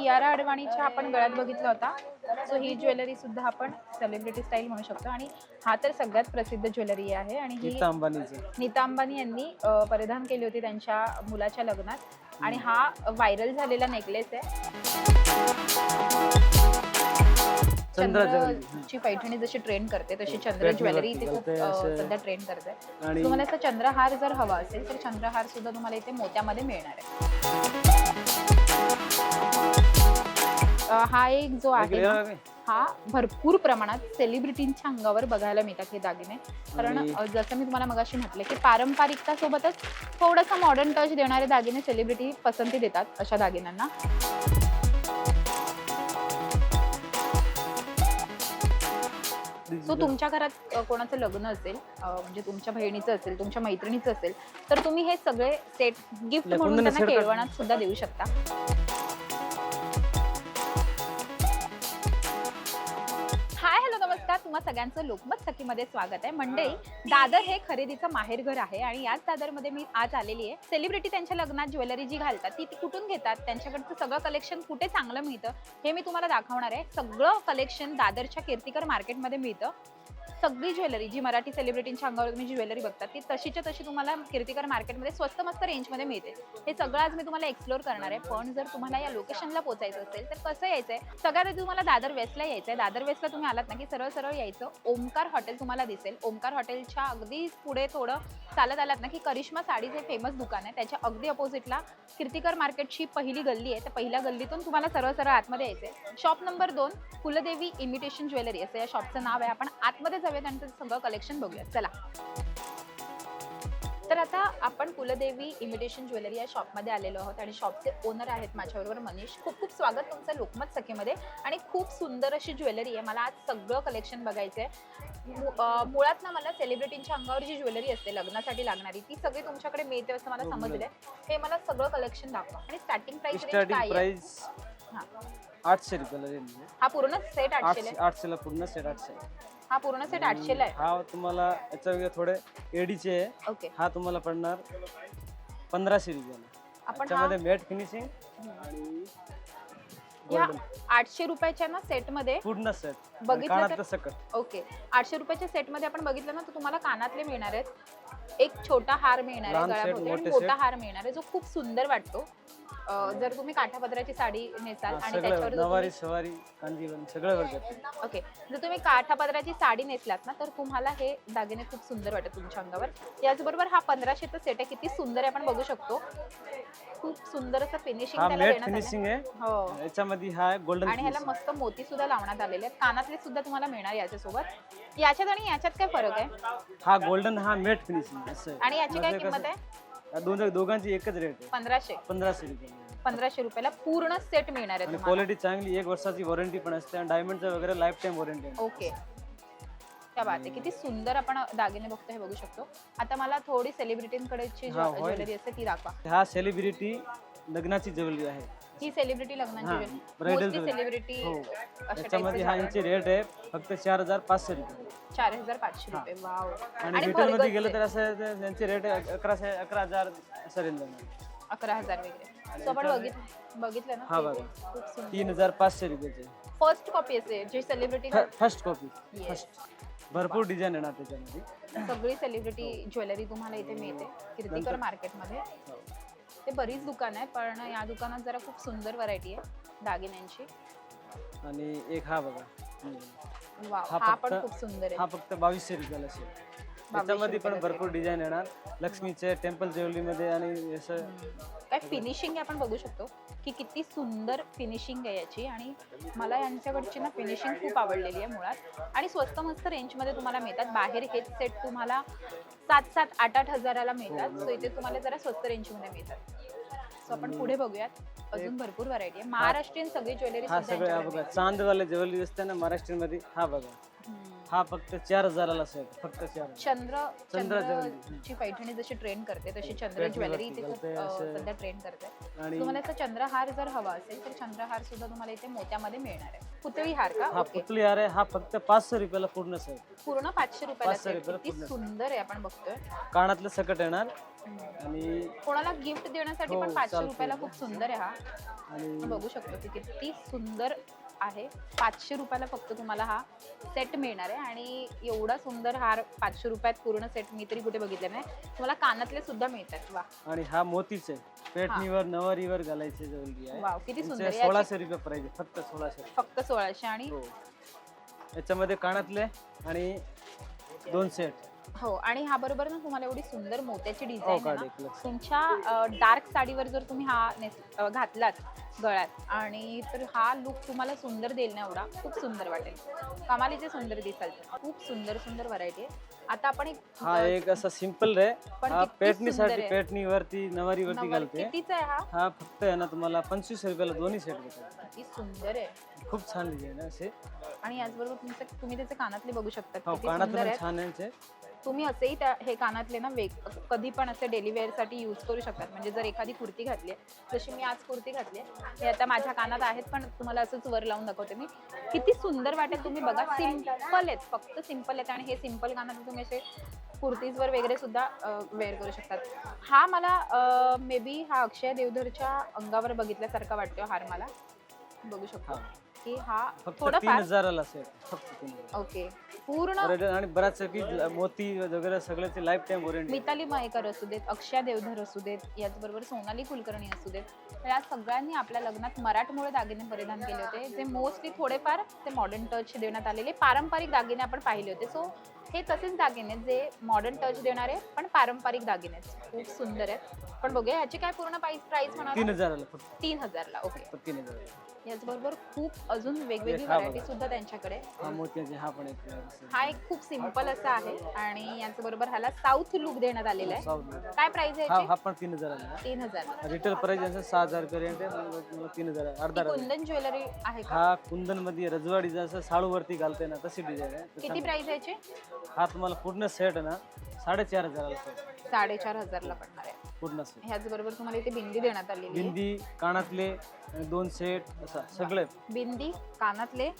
कियारा अडवाणीच्या आपण गळ्यात बघितला होता. सो ही ज्वेलरी सुद्धा आपण सेलिब्रिटी स्टाईल म्हणू शकतो. आणि हा तर सगळ्यात प्रसिद्ध ज्वेलरी आहे. आणि ही नीता अंबानीचं. नीता अंबानी यांनी परिधान केली होती त्यांच्या मुलाच्या लग्नात. आणि हा व्हायरल झालेला नेकलेस आहे. चंद्रची पैठणी जशी ट्रेंड करते तशी चंद्र ज्वेलरी इथे खूप सध्या ट्रेंड करते. तुम्हाला चंद्रहार जर हवा असेल तर चंद्रहार सुद्धा तुम्हाला इथे मोत्यामध्ये मिळणार आहे. हा एक जो आहे ना. हा भरपूर प्रमाणात सेलिब्रिटींच्या अंगावर बघायला मिळतात हे दागिने. कारण अ, जसं मी तुम्हाला मगाशी म्हटलं की पारंपरिकता सोबतच थोडासा मॉडर्न टच देणारे दागिने सेलिब्रिटी पसंती देतात अशा दागिन्यांना. सो तुमच्या घरात अ, कोणाचं लग्न असेल अ, म्हणजे तुमच्या बहिणीचं असेल तुमच्या मैत्रिणीचं असेल तर तुम्ही हे सगळे सेट गिफ्ट म्हणून त्यांना केळवणात सुद्धा देऊ शकता. नमस्कार तुम्हा सगळ्यांचं लोकमत सखीमध्ये स्वागत आहे. मंडळी दादर हे खरेदीचं माहेरघर आहे आणि याच दादरमध्ये मी आज आलेली आहे. सेलिब्रिटी त्यांच्या लग्नात ज्वेलरी जी घालतात ती ती कुठून घेतात? त्यांच्याकडचं सगळं कलेक्शन कुठे चांगलं मिळतं? हे मी तुम्हाला दाखवणार आहे. सगळं कलेक्शन दादरच्या कीर्तिकर मार्केटमध्ये मिळतं. सगळी ज्वेलरी जी मराठी सेलिब्रिटींच्या अंगावर तुम्ही ज्वेलरी बघता ती तशीच्या तशी तुम्हाला कीर्तिकर मार्केटमध्ये स्वस्त मस्त रेंजमध्ये मिळते. हे सगळं आज मी तुम्हाला एक्सप्लोर करणार आहे. पण जर तुम्हाला या लोकेशनला पोहोचायचं असेल तर कसं यायचंय? सगळ्यात आधी तुम्हाला दादर वेस्टला यायचंय. दादर वेस्टला तुम्ही आलात ना की सरळ सरळ यायचं. ओमकार हॉटेल तुम्हाला दिसेल. ओमकार हॉटेलच्या अगदी पुढे थोडं चालत आलात ना की करिश्मा साडीचं हे फेमस दुकान आहे. त्याच्या अगदी अपोजिटला कीर्तिकर मार्केटची पहिली गल्ली आहे. त्या पहिल्या गल्लीतून तुम्हाला सरळ सरळ आतमध्ये यायचंय. शॉप नंबर दोन कुलदेवी इमिटेशन ज्वेलरी असं या शॉपचं नाव आहे. आपण आतमध्ये जाऊयात आणि त्याचं सगळं कलेक्शन बघूयात. चला. तर आता आपण कुलदेवी इमिटेशन ज्वेलरी या शॉपमध्ये आलेलो आहोत आणि शॉपचे ओनर आहेत माझ्याबरोबर मनीष. खूप खूप स्वागत तुमचं लोकमत सखीमध्ये. आणि खूप सुंदर अशी ज्वेलरी आहे. मला आज सगळं कलेक्शन बघायचं आहे मुळात ना मला सेलिब्रिटींच्या अंगावर जी ज्वेलरी असते लग्नासाठी लागणारी ती सगळी तुमच्याकडे मिळते असं मला हो, समजलंय. हे मला सगळं कलेक्शन दाखवा. आणि स्टार्टिंग प्राइस काय प्राइस हा. आठशे रुपयाला आहे. हा पूर्ण सेट आठशे आठशे आठशेला पूर्ण सेट आठशे. हा पूर्ण सेट आठशेला आहे. हा तुम्हाला याच्या वेगळे थोडे एडीचे आहे. ओके. हा तुम्हाला पडणार पंधराशे रुपयाला आपण हा त्याच्यामध्ये मॅट फिनिशिंग आणि या golden. आठशे रुपयाच्या ना सेटमध्ये पूर्ण सेट बघितलं तर- कानातलं सकट. ओके. आठशे रुपयाच्या सेटमध्ये आपण बघितलं ना तर तुम्हाला कानातले मिळणार आहेत. एक छोटा हार मिळणार आहे लहान set, गळ्याभोवती. आणि मोठे. हार मिळणार आहे जो खूप सुंदर वाटतो. अं, जर तुम्ही काठापदराची साडी नेसाल आणि त्याच्यावर सगळं जर नवारी सवारी कांजीवन सगळं वर जाते. तुम्ही- ओके. जर तुम्ही काठापदराची साडी नेसलात ना तर तुम्हाला हे दागिने खूप सुंदर वाटत तुमच्या अंगावर. याचबरोबर हा पंधराशेचा सेट आहे. किती सुंदर आहे आपण बघू शकतो. खूप सुंदर असं फिनिशिंग हा त्याला मॅट देण्यात आलंय. फिनिशिंग आहे. हो. याच्यामध्ये हा गोल्डन आणि ह्याला मस्त मोती सुद्धा लावण्यात आलेले आहेत. कानातले सुद्धा तुम्हाला मिळणार याच्यासोबत. याच्यात आणि याच्यात काय फरक आहे? हा गोल्डन हा मॅट फिनिशिंग असं आहे. आणि याची काय म्हणजे किंमत आहे? या दोन दोघांची एकच रेट आहे. पंधराशे. पंधराशे रुपये. पंधराशे रुपयाला पूर्ण सेट मिळणार आहे आणि क्वालिटी चांगली एक वर्षाची वॉरंटी पण असते आणि डायमंडचं वगैरे लाईफ टाईम वॉरंटी आहे. ओके त्या बात आहे. किती सुंदर आपण दागिने बघतो हे बघू शकतो. आता मला थोडी सेलिब्रिटींकडेची हा, होय. ज्वेलरी असते ती दाखवा. हा सेलिब्रिटी लग्नाची ज्वेलरी आहे. ही सेलिब्रिटी हा, लग्नाची bridal मोस्टली jewelry. सेलिब्रिटी हो. त्याच्यामध्ये हा यांची रेट आहे फक्त चार हजार पाचशे रुपये. चार हजार पाचशे. रुपये. वाव. आणि मध्ये भरगच्च. गेलं. तर असं आहे ते यांची रेट आहे अकराशे अकरा हजार असं रेंज अकरा हजार वगैरे आपण बघितलं ना? हा बघा. खूप सुंदर. तीन हजार पाचशे रुपयाचे फर्स्ट कॉपी असते जी celebrity first copy Yes. First भरपूर डिझाईन येणार त्याच्यामध्ये. सगळी सेलिब्रिटी ज्वेलरी तुम्हाला इथे मिळते. कीर्तिकर मार्केटमध्ये हो. ते बरीच दुकान आहे पण या दुकानात जरा खूप सुंदर व्हरायटी आहे दागिन्यांची. आणि एक हा बघा. हम्म. हा हा पण फक्त- खूप सुंदर हा आहे फक्त बावीसशे रुपयाला असेल त्याच्यामध्ये पण रुपयाला भरपूर डिझाईन येणार. लक्ष्मीचे टेम्पल ज्वेलरीमध्ये आणि असं हम्म. काय फिनिशिंग आपण बघू शकतो. की किती सुंदर फिनिशिंग आहे याची. आणि मला यांच्याकडची ना फिनिशिंग खूप आवडलेली आहे मुळात. आणि स्वस्त मस्त रेंजमध्ये तुम्हाला मिळतात. बाहेर हेच सेट तुम्हाला सात सात आठ आठ हजाराला मिळतात. सो इथे तुम्हाला जरा स्वस्त रेंजमध्ये मिळतात. सो आपण पुढे बघूयात. अजून भरपूर व्हरायटी आहे. महाराष्ट्रीयन सगळी ज्वेलरी हा सुद्धा सगळं हा यांच्याकडे बघा चांदवाले ज्वेलरी असते ना महाराष्ट्रीयनमध्ये हा बघा. मिळते. हम्म. हा फक्त चार हजाराला सेट फक्त चार. चंद्र चंद्र चंद्रची पैठणी जशी ट्रेंड करते तशी चंद्र पैठणीवरती ज्वेलरी इथे खूप. सध्या ट्रेंड करते तुम्हाला याचा चंद्रहार जर हवा असेल तर चंद्रहार सुद्धा तुम्हाला इथे मोत्यामध्ये मिळणार आहे पुतळी हार का हा पुतळी हार आहे हा फक्त पाचशे रुपयाला पूर्ण सेट पूर्ण पाचशे रुपयाला किती. सुंदर आहे आपण बघतोय कानातलं सकट येणार. आणि कोणाला गिफ्ट देण्यासाठी हो, पण पाचशे. रुपयाला खूप सुंदर आहे हा बघू शकतो की किती सुंदर आहे. पाचशे रुपयाला फक्त तुम्हाला हा सेट मिळणार आहे. आणि एवढा सुंदर हार पाचशे रुपयात पूर्ण सेट मी तरी कुठे बघितलं नाही. तुम्हाला कानातले सुद्धा मिळतात. वा आणि हा मोतीच आहे. पेटणीवर नवारीवर घालायचे वाव किती सुंदर आहे. सोळाशे रुपये प्राइस फक्त सोळाशे फक्त सोळाशे आणि हो. याच्यामध्ये कानातले आणि दोन सेट हो आणि हा बरोबर ना तुम्हाला एवढी सुंदर मोत्याची हो डिझाईन एक लक्ष तुमच्या डार्क साडीवर जर तुम्ही हा नेस घातलात गळ्यात आणि तर हा लुक तुम्हाला सुंदर देईल ना एवढा खूप सुंदर वाटेल. कमालीचे सुंदर दिसाल खूप सुंदर सुंदर व्हरायटी आहे. आता आपण एक हा एक असा सिंपल आहे हा पेटणीसाठी आहे. पेटणीवरती नवारीवरती नवल घालते. कितीचा आहे हा? हा फक्त आहे ना तुम्हाला पंचवीस रुपयाला दोन्ही सेट भेटतात किती सुंदर आहे. खूप छान डिझाईन आहे असे. आणि याचबरोबर तुमचं तुम्ही त्याचे कानातले बघू शकता हो किती कानातले छान आहे. तुम्ही असेही त्या हे कानातले ना वेग कधी पण असे डेली वेअरसाठी यूज करू शकतात. म्हणजे जर एखादी कुर्ती घातली आहे जशी मी आज कुर्ती घातली आहे हे आता माझ्या कानात आहेत पण तुम्हाला असंच वर लावून दाखवते मी. किती सुंदर वाटेल तुम्ही बघा सिंपल आहेत फक्त सिंपल आहेत. आणि हे सिंपल कानात तुम्ही असे कुर्तीजवर वगैरे सुद्धा वेअर करू शकतात. हा मला मे बी हा अक्षय देवधरच्या अंगावर बघितल्यासारखा वाटतो हार मला. बघू शकतो. की हा फक्त तीन थोडंफार हजाराला सेट फक्त तीन हजार. ओके. पूर्ण आणि बऱ्याच की मोती वगैरे सगळ्याची life time warranty Mitali Mayekar असू देत अक्षया देवधर असू देत याचबरोबर सोनाली कुलकर्णी असू देत तर या सगळ्यांनी आपल्या लग्नात मराठमोळे दागिने परिधान केले होते जे मोस्टली थोडेफार ते मॉडर्न टच देण्यात आलेले पारंपरिक दागिने आपण पाहिले होते. सो हे तसेच दागिने जे मॉडर्न टच देणारे पण पारंपरिक दागिने आहेत. खूप सुंदर आहेत. पण बघूया ह्याची काय पूर्ण प्राइस प्राइस तीन म्हणाल हजाराला फक्त. तीन हजारला ओके फक्त तीन हजार याचबरोबर खूप अजून वेगवेगळी हा बघा. व्हरायटी सुद्धा त्यांच्याकडे. आहे. हा मोत्याचे हा पण एक. हा एक खूप सिंपल असा आहे आणि याचबरोबर ह्याला साऊथ लुक देण्यात आलेला आहे. साऊथमध्ये. काय प्राइस आहे हा याची? हा पण तीन हजाराला तीन हजार रिटेल प्राइस यांचं सहा हजार पर्यंत आहे मला तीन हजार आहे. अर्धा हजार कुंदन ज्वेलरी आहे का? हा कुंदनमध्ये रजवाडी जसं साडूवरती घालते ना तशी डिझाईन आहे. किती. प्राइस याची? हा तुम्हाला पूर्ण सेट ना साडेचार हजाराला. साडेचार हजारला पडणार आहे. पूर्ण सेट ह्याच बरोबर तुम्हाला इथे बिंदी देण्यात आलेली आहे. बिंदी कानातले आणि दोन सेट असा सगळे. बिंदी कानातले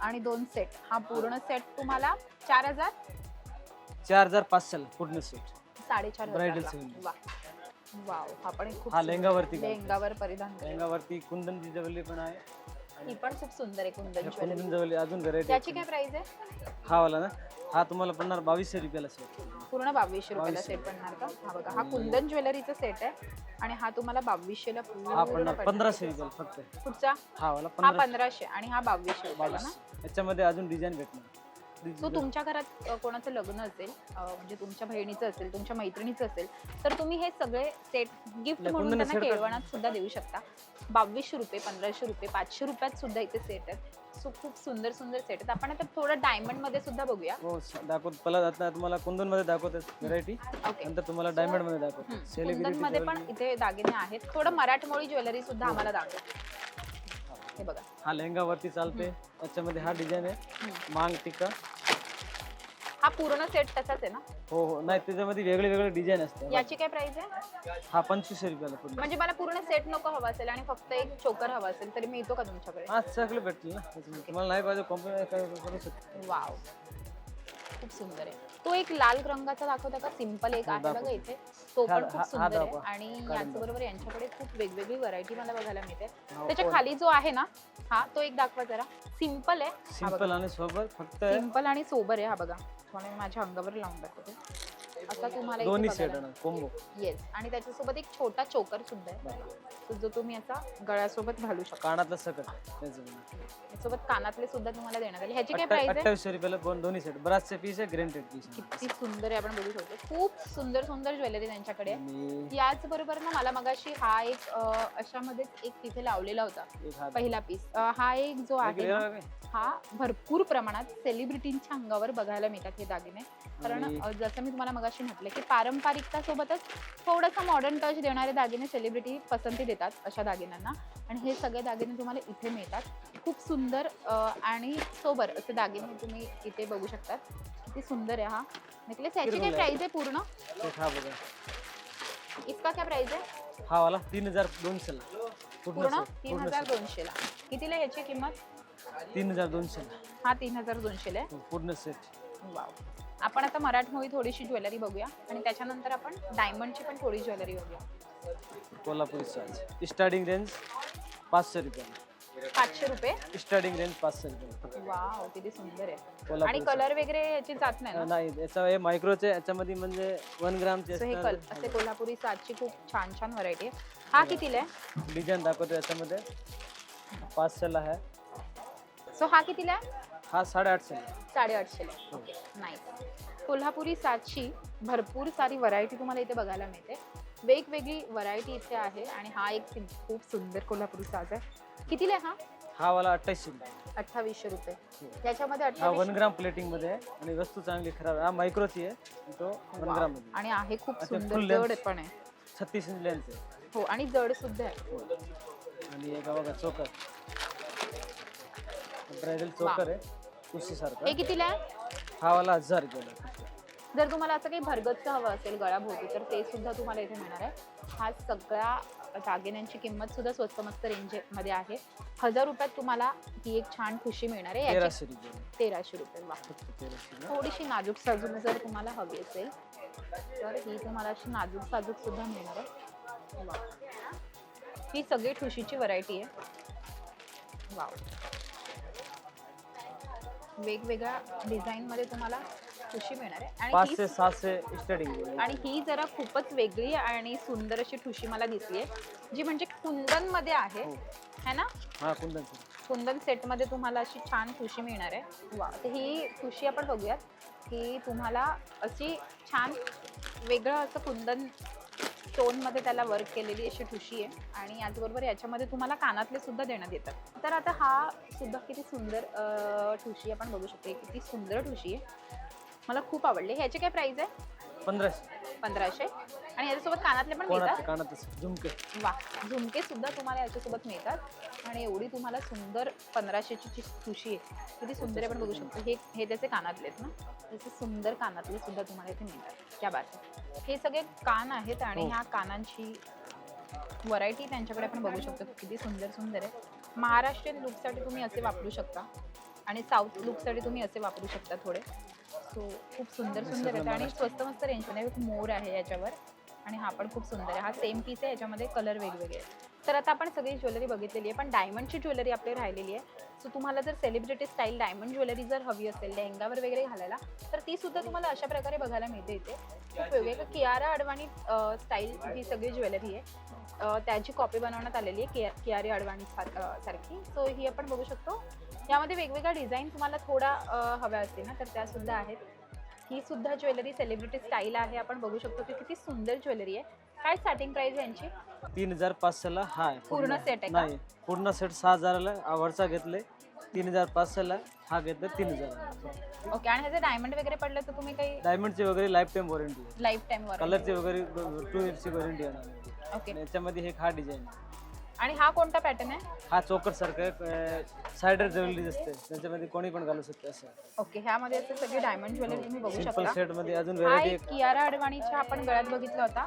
आणि दोन सेट हा पूर्ण सेट तुम्हाला चार हजार चार हजार पाचशेला पूर्ण सेट साडेचार Bridal हजारला. वा. वाव हा पण एक खूप हा सुंदर- परिधान केलेला. लेंगावरती कुंदनची ज्वेलरी पण आहे. ही पण खूप सुंदर आहे कुंदन ज्वेलरी. कुंदन ज्वेलरी अजून व्हरायटी त्याची काय प्राइस आहे? हा वाला ना? हा तुम्हाला पडणार बावीसशे रुपयाला सेट पूर्ण बावीसशे रुपयाला. सेट पडणार का? हा बघा हा कुंदन ज्वेलरीचा सेट आहे आणि हा तुम्हाला बावीसशेला हा पूर्ण पडणार. पंधराशे रुपयाला फक्त. पुढचा? हा वाला हा पंधरा पंधराशे आणि हा बावीसशे रुपयाला ना? याच्यामध्ये अजून डिझाईन भेटणार. सो तुमच्या घरात अ, कोणाचं लग्न असेल अ, म्हणजे तुमच्या बहिणीचं असेल तुमच्या मैत्रिणीचं असेल तर तुम्ही हे सगळे सेट गिफ्ट नाही, म्हणून कुंदन त्यांना. केळवणात सुद्धा देऊ शकता. बावीसशे रुपये पंधराशे रुपये पाचशे रुपयात सुद्धा इथे सेट आहेत. सो खूप सुंदर सुंदर सेट आहेत. आपण आता थोडं डायमंडमध्ये सुद्धा बघूया. हो स- दाखवत पहिला आता तुम्हाला कुंदनमध्ये दाखवतात व्हरायटी ओके नंतर तुम्हाला डायमंडमध्ये दाखवतात कुंदन सेलिब्रिटी मध्ये पण इथे दागिने आहेत. थोडं मराठमोळी ज्वेलरी सुद्धा आम्हाला दाखव. हे बघा. हा लेहंगा वरती चालते त्याच्यामध्ये हा डिझाईन आहे. मांग टिक्का. हा पूर्ण सेट तसाच आहे ना? हो हो. नाही त्याच्यामध्ये वेगळे वेगळे डिझाईन असते. याची काय प्राइस आहे? हा पंचवीसशे रुपयाला पूर्ण. म्हणजे मला पूर्ण सेट नको हवा असेल आणि फक्त एक चोकर हवा असेल तरी मिळतो का तुमच्याकडे? हा सगळे भेटतील ना. तुम्हाला नाही पाहिजे कॉम्प्युटर करू शकतो वाव खूप सुंदर आहे. तो एक लाल रंगाचा दाखवता का? सिंपल एक आहे बघा. इथे. तो पण खूप सुंदर आहे. आणि काढून याच बरोबर यांच्याकडे खूप वेगवेगळी व्हरायटी मला बघायला मिळते. हो, त्याच्या. खाली जो आहे ना हा तो एक दाखवा जरा. सिंपल आहे. सिंपल आणि सोबत फक्त सिंपल आणि सोबर आहे हा बघा. माझ्या अंगावर लावून दाखवते. असा तुम्हाला दोन्ही सेट कोंबो. येस आणि त्याच्यासोबत एक छोटा चोकर सुद्धा आहे. तो जो तुम्ही असा गळ्यासोबत घालू शकता. कानातलं सकट. त्याच्यामध्ये. यासोबत कानातले सुद्धा तुम्हाला देण्यात आले. ह्याची काय अठ्ठा- प्राइस आहे? अठ्ठावीसशे रुपयाला दोन दोन्ही सेट बराचसे पीस आहे ग्रेंटेड पीस किती सुंदर आहे आपण बघू शकतो. खूप सुंदर सुंदर ज्वेलरी त्यांच्याकडे आहे. आणि याच बरोबर ना मला मगाशी हा एक अ, अशामध्येच एक तिथे लावलेला होता. एक पहिला पीस हा एक जो आहे ना. हा भरपूर प्रमाणात सेलिब्रिटींच्या अंगावर बघायला मिळतात हे दागिने. कारण आणि- अ, जसं मी तुम्हाला मगाशी मगाशी म्हटलं की पारंपरिकता सोबतच थोडासा मॉडर्न टच देणारे दागिने सेलिब्रिटी पसंती देतात अशा दागिन्यांना. आणि हे सगळे दागिने तुम्हाला इथे मिळतात. खूप सुंदर आणि सोबर असे दागिने तुम्ही इथे बघू शकतात. किती सुंदर आहे हा. नेकलेस याची काय. प्राइस आहे? पूर्ण? हा इसका काय प्राइस आहे? हा वाला तीन हजार दोनशेला पूर्ण तीन हजार set. दोनशेला कितीला ह्याची किंमत? तीन हजार दोनशेला हा तीन हजार दोनशेला आहे. पूर्ण सेट वाव. आपण आता मराठमोळी थोडीशी ज्वेलरी बघूया आणि त्याच्यानंतर आपण डायमंडची पण थोडी ज्वेलरी बघूया. कोल्हापुरी साज स्टार्टिंग रेंज पाचशे रुपये. पाचशे रुपये? स्टार्टिंग रेंज पाचशे रुपये. वाव किती सुंदर आहे. आणि कलर वगैरे याची जात नाही नाही याचा हे मायक्रोचे याच्यामध्ये म्हणजे वन ग्रामचे हे कल असे कोल्हापुरी साजची खूप छान छान व्हरायटी आहे. हा कितीला आहे? डिझाईन दाखवतो याच्यामध्ये. पाचशेला आहे. सो हा कितीला आहे? हा साडेआठशेला साडेआठशेला ओके. नाही कोल्हापुरी साजची भरपूर सारी व्हरायटी तुम्हाला इथे बघायला मिळते. वेगवेगळी व्हरायटी इथे आहे आणि हा एक सिं- खूप सुंदर कोल्हापुरी साज आहे. कितीला आहे हा? हा वाला अठ्ठावीसशे अठ्ठावीसशे रुपये. याच्यामध्ये हा वन अठ्ठावीस ग्राम प्लेटिंगमध्ये आहे आणि वस्तू चांगली खराब आहे. हा मायक्रोची आहे. तो वन. ग्राममध्ये. आणि आहे खूप अच्छा, सुंदर full जड length. पण आहे. छत्तीस इंच लेन्स आहे. हो आणि जड सुद्धा आहे. आणि एक बघा चोकर. ब्रायडल चोकर आहे. कुशी हे कितीला आहे? हा वाला हजार रुपयाला जर तुम्हाला असं काही भरगच्च हवं असेल गळाभोवती तर ते सुद्धा तुम्हाला इथे मिळणार आहे. हा सगळ्या दागिन्यांची किंमत सुद्धा स्वस्त मस्त रेंजमध्ये आहे. हजार रुपयात तुम्हाला ही एक छान खुशी मिळणार आहे. याची तेराशे रुपये. तेराशे रुपये वा. फक्त तेराशे थोडीशी नाजूक साजूक जर तुम्हाला हवी असेल तर ही तुम्हाला अशी नाजूक साजूक सुद्धा मिळणार आहे. ही सगळी ठुशीची व्हरायटी आहे. वाव वेगवेगळ्या डिझाईन मध्ये तुम्हाला ठुशी मिळणार आहे. आणि पाचशे ही सहाशे स्टार्टिंग आणि ही जरा खूपच वेगळी आणि सुंदर अशी ठुशी मला दिसली आहे. जी म्हणजे कुंदनमध्ये आहे. हो. है ना? हा कुंदन. कुंदन सेटमध्ये तुम्हाला अशी छान ठुशी मिळणार आहे. वा तर ही ठुशी आपण बघूयात. की तुम्हाला अशी छान वेगळं असं कुंदन स्टोनमध्ये त्याला वर्क केलेली अशी ठुशी आहे. आणि याचबरोबर याच्यामध्ये तुम्हाला कानातले सुद्धा देण्यात येतात. तर आता हा सुद्धा किती सुंदर ठुशी आपण बघू शकतो किती सुंदर ठुशी आहे. मला खूप आवडली. ह्याची काय प्राइस आहे? पंधराशे. पंधराशे. आणि याच्यासोबत कानातले पण कोणाचे मिळतात. कानातच झुमके. वा झुमके सुद्धा तुम्हाला याच्यासोबत मिळतात. आणि एवढी तुम्हाला सुंदर पंधराशेची जी खुशी आहे किती सुंदर आपण बघू शकतो. हे हे त्याचे कानातले आहेत ना. त्याचे सुंदर कानातले सुद्धा तुम्हाला इथे मिळतात. त्या बात हे सगळे कान आहेत आणि हो. ह्या कानांची व्हरायटी त्यांच्याकडे आपण बघू शकतो. किती सुंदर सुंदर आहे. महाराष्ट्रीयन लुकसाठी तुम्ही असे वापरू शकता. आणि साऊथ लुकसाठी तुम्ही असे वापरू शकता थोडे. सो खूप सुंदर सुंदर आहेत. आणि. स्वस्त मस्त रेंजमध्ये एक मोर आहे याच्यावर. आणि हा पण खूप सुंदर आहे. हा सेम पीस आहे याच्यामध्ये कलर वेगवेगळे आहेत. तर आता आपण सगळी ज्वेलरी बघितलेली आहे पण डायमंडची ज्वेलरी आपली राहिलेली आहे. सो तुम्हाला जर सेलिब्रिटी स्टाईल डायमंड ज्वेलरी जर हवी असेल लेहंगावर वगैरे घालायला तर ती सुद्धा तुम्हाला अशा प्रकारे बघायला मिळते इथे. खूप वेगळे कियारा अडवाणी स्टाईल ही सगळी ज्वेलरी आहे. त्याची कॉपी बनवण्यात आलेली आहे किया कियारी अडवाणी सारखी. सो ही आपण बघू शकतो. यामध्ये वेगवेगळ्या डिझाईन तुम्हाला थोडा हव्या असतील ना तर त्या सुद्धा आहेत. ही सुद्धा ज्वेलरी सेलिब्रिटी स्टाईल आहे. आपण बघू शकतो की किती सुंदर ज्वेलरी आहे. काय स्टार्टिंग प्राइस यांची? तीन हजार पाचशेला हा आहे पूर्ण set आहे का? नाही पूर्ण सेट सहा हजाराला आवडचा घेतले. तीन हजार पाचशेला हा घेतले तीन हजार. ओके आणि ह्याचे डायमंड वगैरे पडलं तर तुम्ही काही डायमंडची वगैरे लाईफ टाईम वॉरंटी आहे लाईफ टाईम वर कलरची वगैरे टू इयर्सची वॉरंटी येणार ओके याच्यामध्ये एक हा डिझाईन आणि हा कोणता पॅटर्न आहे? हा चोकर सारखं सायडर ज्वेलरी असते. त्याच्यामध्ये कोणी पण घालू शकते असं. ओके ह्यामध्ये असं सगळी डायमंड ज्वेलरी तुम्ही बघू सिंपल शकता. सेटमध्ये अजून हा व्हेरायटी एक कियारा अडवाणीच्या आपण गळ्यात बघितला होता.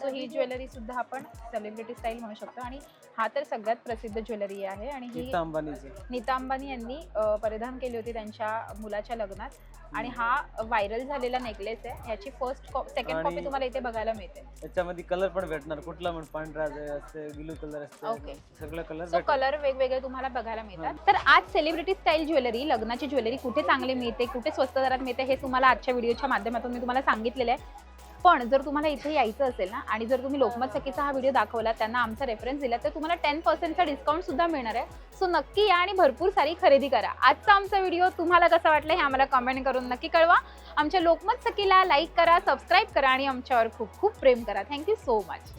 सो ही ज्वेलरी सुद्धा आपण सेलिब्रिटी स्टाईल म्हणू शकतो. आणि हा तर सगळ्यात प्रसिद्ध ज्वेलरी आहे. आणि ही नीता अंबानीचं. नीता अंबानी यांनी अ, परिधान केली होती त्यांच्या मुलाच्या लग्नात. आणि हा व्हायरल झालेला नेकलेस आहे. याची फर्स्ट सेकंड आणि- कॉपी तुम्हाला इथे बघायला मिळते. याच्यामध्ये कलर पण भेटणार. कुठला पण पांढरा जे असते ब्लू कलर Okay. असते सगळं कलर सो कलर वेगवेगळे तुम्हाला बघायला मिळतात. तर आज सेलिब्रिटी स्टाईल ज्वेलरी लग्नाची ज्वेलरी कुठे चांगली मिळते कुठे स्वस्त दरात मिळते हे तुम्हाला आजच्या व्हिडिओच्या माध्यमातून मी तुम्हाला सांगितलेलं आहे. पण जर तुम्हाला इथे यायचं असेल ना आणि जर तुम्ही लोकमत सखीचा हा व्हिडिओ दाखवला त्यांना आमचा रेफरन्स दिला तर तुम्हाला टेन पर्सेंटचा डिस्काउंट सुद्धा मिळणार आहे. सो नक्की या आणि भरपूर सारी खरेदी करा. आजचा आमचा व्हिडिओ तुम्हाला कसा वाटला हे आम्हाला कमेंट करून नक्की कळवा. आमच्या लोकमत सखीला लाईक करा सबस्क्राईब करा आणि आमच्यावर खूप खूप प्रेम करा. Thank you so much